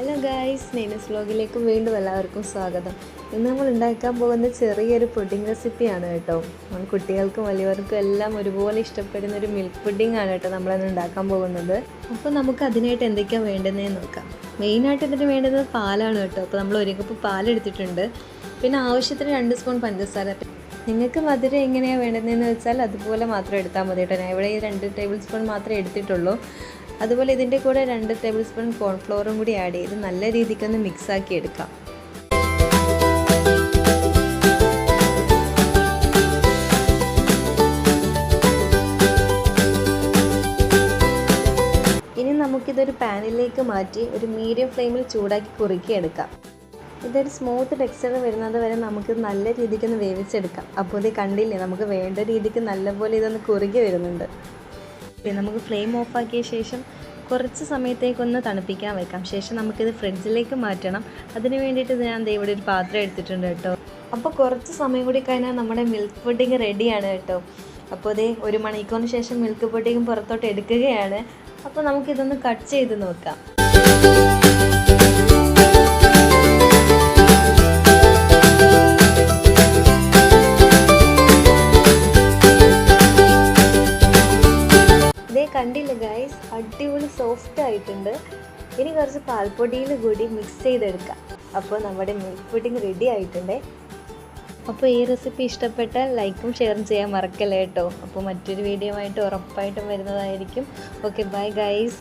Hello guys നെയ്നസ് വ്ലോഗിലേക്ക് വീണ്ടും എല്ലാവർക്കും സ്വാഗതം. ഇന്ന് നമ്മൾ ഉണ്ടാക്കാൻ പോകുന്ന ചെറിയൊരു പുഡിംഗ് റെസിപ്പിയാണ് കേട്ടോ. നമ്മൾ കുട്ടികൾക്കും വലിയവർക്കും എല്ലാം ഒരുപോലെ ഇഷ്ടപ്പെടുന്ന ഒരു മിൽക്ക് പുഡിംഗ് ആണ് കേട്ടോ നമ്മളിന്ന് ഉണ്ടാക്കാൻ പോകുന്നത്. അപ്പോൾ നമുക്ക് അതിനായിട്ട് എന്തൊക്കെയാണ് വേണ്ടതെന്ന് നോക്കാം. മെയിനായിട്ട് ഇതിന് വേണ്ടത് പാലാണ് കേട്ടോ. അപ്പോൾ നമ്മൾ ഒരു കപ്പ് പാലെടുത്തിട്ടുണ്ട് പിന്നെ ആവശ്യത്തിന് രണ്ട് സ്പൂൺ പഞ്ചസാര. നിങ്ങൾക്ക് മധുരം എങ്ങനെയാണ് വേണ്ടതെന്ന് വെച്ചാൽ അതുപോലെ മാത്രം എടുത്താൽ മതി കേട്ടോ. ഞാൻ ഇവിടെ ഈ രണ്ട് ടേബിൾ സ്പൂൺ മാത്രമേ എടുത്തിട്ടുള്ളൂ. അതുപോലെ ഇതിന്റെ കൂടെ രണ്ട് ടേബിൾ സ്പൂൺ കോൺഫ്ലോറും കൂടി ആഡ് ചെയ്ത് നല്ല രീതിക്കൊന്ന് മിക്സാക്കി എടുക്കാം. ഇനി നമുക്കിതൊരു പാനിലേക്ക് മാറ്റി ഒരു മീഡിയം ഫ്ലെയിമിൽ ചൂടാക്കി കുറുക്കിയെടുക്കാം ഇതൊരു സ്മൂത്ത് ടെക്സ്ചർ വരുന്നത് വരെ നമുക്ക് നല്ല രീതിക്കൊന്ന് വേവിച്ചെടുക്കാം. അപ്പോൾ ഇത് കണ്ടില്ലേ നമുക്ക് വേണ്ട രീതിക്ക് നല്ലപോലെ ഇതൊന്ന് കുറുകി വരുന്നുണ്ട്. പിന്നെ നമുക്ക് ഫ്ലെയിം ഓഫാക്കിയ ശേഷം കുറച്ച് സമയത്തേക്കൊന്ന് തണുപ്പിക്കാൻ വെക്കാം. ശേഷം നമുക്കിത് ഫ്രിഡ്ജിലേക്ക് മാറ്റണം. അതിന് വേണ്ടിയിട്ട് ഞാൻ ഇവിടെ ഒരു പാത്രം എടുത്തിട്ടുണ്ട് കേട്ടോ. അപ്പോൾ കുറച്ച് സമയം കൂടി കഴിഞ്ഞാൽ നമ്മുടെ മിൽക്ക് പുഡിങ് റെഡിയാണ് കേട്ടോ. അപ്പോൾ അതേ ഒരു മണിക്കൂറിന് ശേഷം മിൽക്ക് പുഡിങ് പുറത്തോട്ട് എടുക്കുകയാണ്. അപ്പോൾ നമുക്കിതൊന്ന് കട്ട് ചെയ്ത് നോക്കാം. കണ്ടില്ല ഗൈസ് അടിപൊളി സോഫ്റ്റ് ആയിട്ടുണ്ട്. ഇനി കുറച്ച് പാൽപ്പൊടിയിൽ കൂടി മിക്സ് ചെയ്തെടുക്കാം. അപ്പോൾ നമ്മുടെ മിൽക്ക് പുഡിംഗ് റെഡി ആയിട്ടുണ്ട്. അപ്പോൾ ഈ റെസിപ്പി ഇഷ്ടപ്പെട്ടാൽ ലൈക്കും ഷെയറും ചെയ്യാൻ മറക്കല്ലേ കേട്ടോ. അപ്പോൾ മറ്റൊരു വീഡിയോ ആയിട്ട് ഉറപ്പായിട്ടും വരുന്നതായിരിക്കും. Okay bye guys